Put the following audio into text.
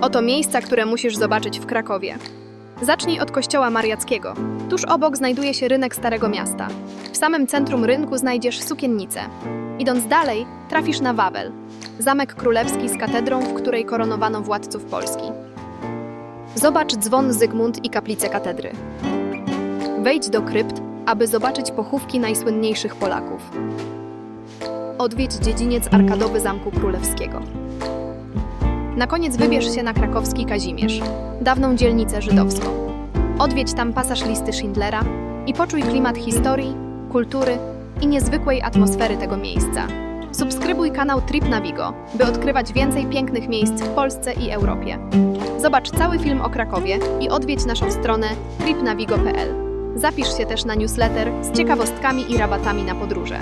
Oto miejsca, które musisz zobaczyć w Krakowie. Zacznij od kościoła mariackiego. Tuż obok znajduje się rynek Starego Miasta. W samym centrum rynku znajdziesz sukiennicę. Idąc dalej, trafisz na Wawel. Zamek królewski z katedrą, w której koronowano władców Polski. Zobacz dzwon Zygmunt i kaplicę katedry. Wejdź do krypt, aby zobaczyć pochówki najsłynniejszych Polaków. Odwiedź dziedziniec arkadowy Zamku Królewskiego. Na koniec wybierz się na krakowski Kazimierz, dawną dzielnicę żydowską. Odwiedź tam pasaż listy Schindlera i poczuj klimat historii, kultury i niezwykłej atmosfery tego miejsca. Subskrybuj kanał Trip Navigo, by odkrywać więcej pięknych miejsc w Polsce i Europie. Zobacz cały film o Krakowie i odwiedź naszą stronę tripnavigo.pl. Zapisz się też na newsletter z ciekawostkami i rabatami na podróże.